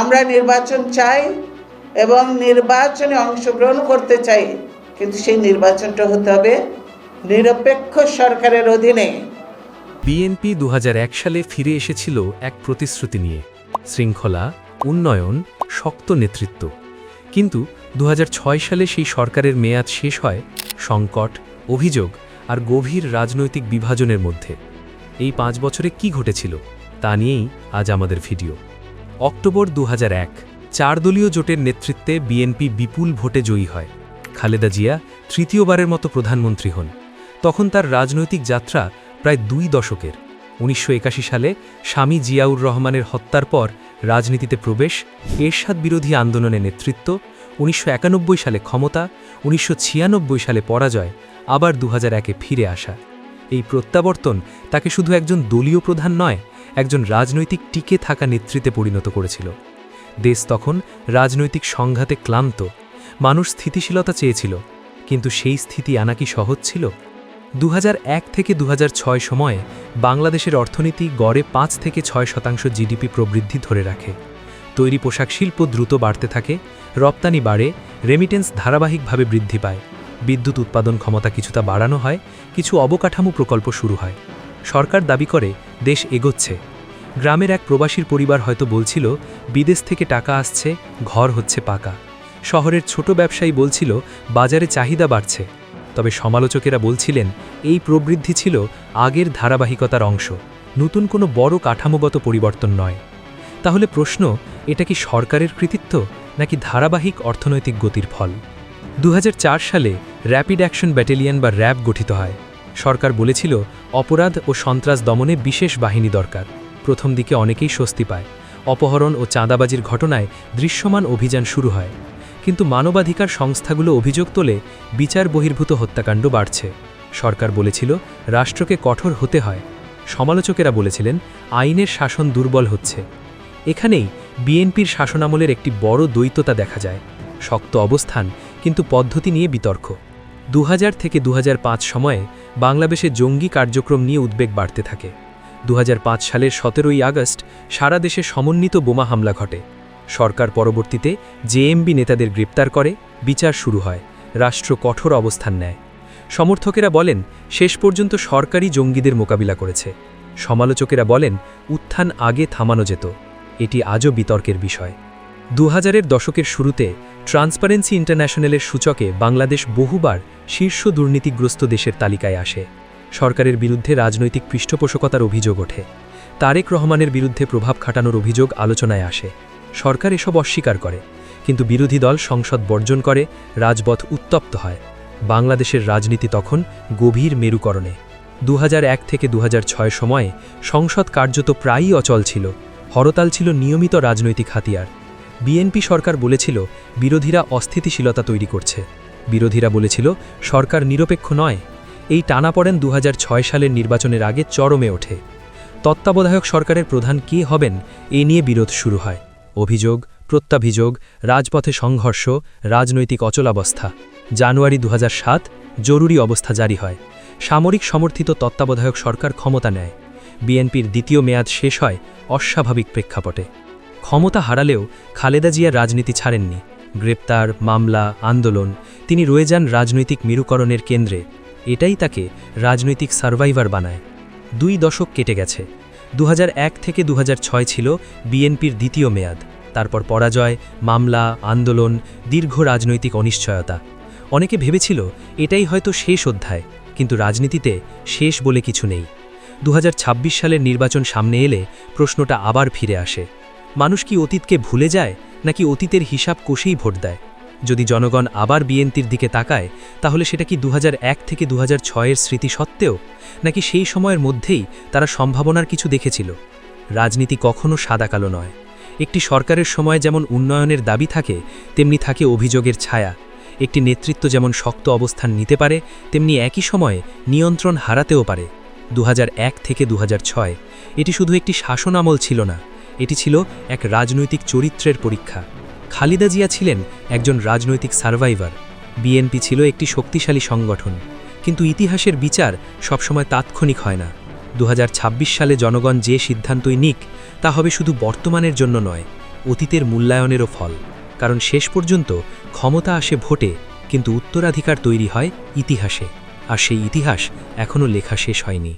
আমরা নির্বাচন চাই এবং নির্বাচনে অংশগ্রহণ করতে চাই। কিন্তু সেই নির্বাচনটা হতে হবে নিরপেক্ষ সরকারের অধীনে। বিএনপি দু হাজার এক সালে ফিরে এসেছিল এক প্রতিশ্রুতি নিয়ে। শৃঙ্খলা, উন্নয়ন, শক্ত নেতৃত্ব। কিন্তু দু হাজার ছয় সালে সেই সরকারের মেয়াদ শেষ হয় সংকট, অভিযোগ আর গভীর রাজনৈতিক বিভাজনের মধ্যে। এই পাঁচ বছরে কি ঘটেছিল তা নিয়েই আজ আমাদের ভিডিও। অক্টোবর দু চার দলীয় জোটের নেতৃত্বে বিএনপি বিপুল ভোটে জয়ী হয়। খালেদা জিয়া তৃতীয়বারের মতো প্রধানমন্ত্রী হন। তখন তার রাজনৈতিক যাত্রা প্রায় দুই দশকের। উনিশশো একাশি সালে স্বামী জিয়াউর রহমানের হত্যার পর রাজনীতিতে প্রবেশ, এরশাদ বিরোধী আন্দোলনে নেতৃত্ব, উনিশশো একানব্বই সালে ক্ষমতা, উনিশশো ছিয়ানব্বই সালে পরাজয়, আবার দু হাজার একে ফিরে আসা। এই প্রত্যাবর্তন তাকে শুধু একজন দলীয় প্রধান নয় একজন রাজনৈতিক টিকে থাকা নেতৃত্বে পরিণত করেছিল। দেশ তখন রাজনৈতিক সংঘাতে ক্লান্ত, মানুষ স্থিতিশীলতা চেয়েছিল, কিন্তু সেই স্থিতি আনা কি সহজ ছিল? দু হাজার এক থেকে দুহাজার ছয় সময়ে বাংলাদেশের অর্থনীতি গড়ে পাঁচ থেকে ছয় শতাংশ জিডিপি প্রবৃদ্ধি ধরে রাখে। তৈরি পোশাক শিল্প দ্রুত বাড়তে থাকে, রপ্তানি বাড়ে রেমিটেন্স ধারাবাহিকভাবে বৃদ্ধি পায়। বিদ্যুৎ উৎপাদন ক্ষমতা কিছুটা বাড়ানো হয়, কিছু অবকাঠামো প্রকল্প শুরু হয়। সরকার দাবি করে, দেশ এগোচ্ছে। গ্রামের এক প্রবাসীর পরিবার হয়তো বলছিল, বিদেশ থেকে টাকা আসছে, ঘর হচ্ছে পাকা। শহরের ছোট ব্যবসায়ী বলছিল, বাজারে চাহিদা বাড়ছে। তবে সমালোচকেরা বলছিলেন, এই প্রবৃদ্ধি ছিল আগের ধারাবাহিকতার অংশ, নতুন কোনো বড় কাঠামোগত পরিবর্তন নয়। তাহলে প্রশ্ন, এটা কি সরকারের কৃতিত্ব, নাকি ধারাবাহিক অর্থনৈতিক গতির ফল? দু হাজার চার সালে র্যাপিড অ্যাকশন ব্যাটালিয়ন বা র্যাব গঠিত হয়। সরকার বলেছিল, অপরাধ ও সন্ত্রাস দমনে বিশেষ বাহিনী দরকার। প্রথম দিকে অনেকেই স্বস্তি পায়। অপহরণ ও চাঁদাবাজির ঘটনায় দৃশ্যমান অভিযান শুরু হয়। কিন্তু মানবাধিকার সংস্থাগুলো অভিযোগ তোলে, বিচার বহির্ভূত হত্যাকাণ্ড বাড়ছে। সরকার বলেছিল, রাষ্ট্রকে কঠোর হতে হয়। সমালোচকেরা বলেছিলেন, আইনের শাসন দুর্বল হচ্ছে। এখানেই বিএনপির শাসনামলের একটি বড় দ্বৈততা দেখা যায়। শক্ত অবস্থান, কিন্তু পদ্ধতি নিয়ে বিতর্ক। দু হাজার থেকে দু হাজার পাঁচ সময়ে বাংলাদেশে জঙ্গি কার্যক্রম নিয়ে উদ্বেগ বাড়তে থাকে। দু হাজার পাঁচ সালের সতেরোই আগস্ট সারা দেশে সমন্বিত বোমা হামলা ঘটে। সরকার পরবর্তীতে জেএমবি নেতাদের গ্রেপ্তার করে, বিচার শুরু হয়, রাষ্ট্র কঠোর অবস্থান নেয়। সমর্থকেরা বলেন, শেষ পর্যন্ত সরকারি জঙ্গিদের মোকাবিলা করেছে। সমালোচকেরা বলেন, উত্থান আগে থামানো যেত। এটি আজও বিতর্কের বিষয়। দু দশকের শুরুতে ট্রান্সপারেন্সি ইন্টারন্যাশনালের সূচকে বাংলাদেশ বহুবার শীর্ষ দুর্নীতিগ্রস্ত দেশের তালিকায় আসে। সরকারের বিরুদ্ধে রাজনৈতিক পৃষ্ঠপোষকতার অভিযোগ ওঠে। তারেক রহমানের বিরুদ্ধে প্রভাব খাটানোর অভিযোগ আলোচনায় আসে। সরকার এসব অস্বীকার করে, কিন্তু বিরোধী দল সংসদ বর্জন করে, রাজপথ উত্তপ্ত হয়। বাংলাদেশের রাজনীতি তখন গভীর মেরুকরণে। দু হাজার এক থেকে দুহাজার ছয় সময়ে সংসদ কার্যত প্রায়ই অচল ছিল। হরতাল ছিল নিয়মিত রাজনৈতিক হাতিয়ার। বিএনপি সরকার বলেছিল, বিরোধীরা অস্থিতিশীলতা তৈরি করছে। বিরোধীরা বলেছিল, সরকার নিরপেক্ষ নয়। এই টানাপড়েন দু হাজার ছয় সালের নির্বাচনের আগে চরমে ওঠে। তত্ত্বাবধায়ক সরকারের প্রধান কে হবেন, এ নিয়ে বিরোধ শুরু হয়। অভিযোগ, প্রত্যাভিযোগ, রাজপথে সংঘর্ষ, রাজনৈতিক অচলাবস্থা। জানুয়ারি দু হাজার সাত, জরুরি অবস্থা জারি হয়। সামরিক সমর্থিত তত্ত্বাবধায়ক সরকার ক্ষমতা নেয়। বিএনপির দ্বিতীয় মেয়াদ শেষ হয় অস্বাভাবিক প্রেক্ষাপটে। ক্ষমতা হারালেও খালেদা জিয়া রাজনীতি ছাড়েননি। গ্রেপ্তার, মামলা, আন্দোলন, তিনি রয়ে যান রাজনৈতিক মেরুকরণের কেন্দ্রে। এটাই তাকে রাজনৈতিক সার্ভাইভার বানায়। দুই দশক কেটে গেছে। দু হাজার এক থেকে দু হাজার ছয় ছিল বিএনপির দ্বিতীয় মেয়াদ। তারপর পরাজয়, মামলা, আন্দোলন, দীর্ঘ রাজনৈতিক অনিশ্চয়তা। অনেকে ভেবেছিল এটাই হয়তো শেষ অধ্যায়, কিন্তু রাজনীতিতে শেষ বলে কিছু নেই। দু হাজার ছাব্বিশ সালের নির্বাচন সামনে এলে প্রশ্নটা আবার ফিরে আসে। মানুষ কি অতীতকে ভুলে যায়, নাকি অতীতের হিসাব কষেই ভোট দেয়? যদি জনগণ আবার বিএনপির দিকে তাকায়, তাহলে সেটা কি দু হাজার এক থেকে দুহাজার ছয় এর স্মৃতি সত্ত্বেও? নাকি সেই সময়ের মধ্যেই তারা সম্ভাবনার কিছু দেখেছিল? রাজনীতি কখনো সাদাকালো নয়। একটি সরকারের সময় যেমন উন্নয়নের দাবি থাকে, তেমনি থাকে অভিযোগের ছায়া। একটি নেতৃত্ব যেমন শক্ত অবস্থান নিতে পারে, তেমনি একই সময়ে নিয়ন্ত্রণ হারাতেও পারে। দু হাজার এক থেকে দু হাজার ছয়, এটি শুধু একটি শাসন আমল ছিল না। এটি ছিল এক রাজনৈতিক চরিত্রের পরীক্ষা। খালিদা জিয়া ছিলেন একজন রাজনৈতিক সার্ভাইভার। বিএনপি ছিল একটি শক্তিশালী সংগঠন। কিন্তু ইতিহাসের বিচার সবসময় তাৎক্ষণিক হয় না। দু হাজার ছাব্বিশ সালে জনগণ যে সিদ্ধান্তই নিক, তা হবে শুধু বর্তমানের জন্য নয়, অতীতের মূল্যায়নেরও ফল। কারণ শেষ পর্যন্ত ক্ষমতা আসে ভোটে, কিন্তু উত্তরাধিকার তৈরি হয় ইতিহাসে। আর সেই ইতিহাস এখনও লেখা শেষ হয়নি।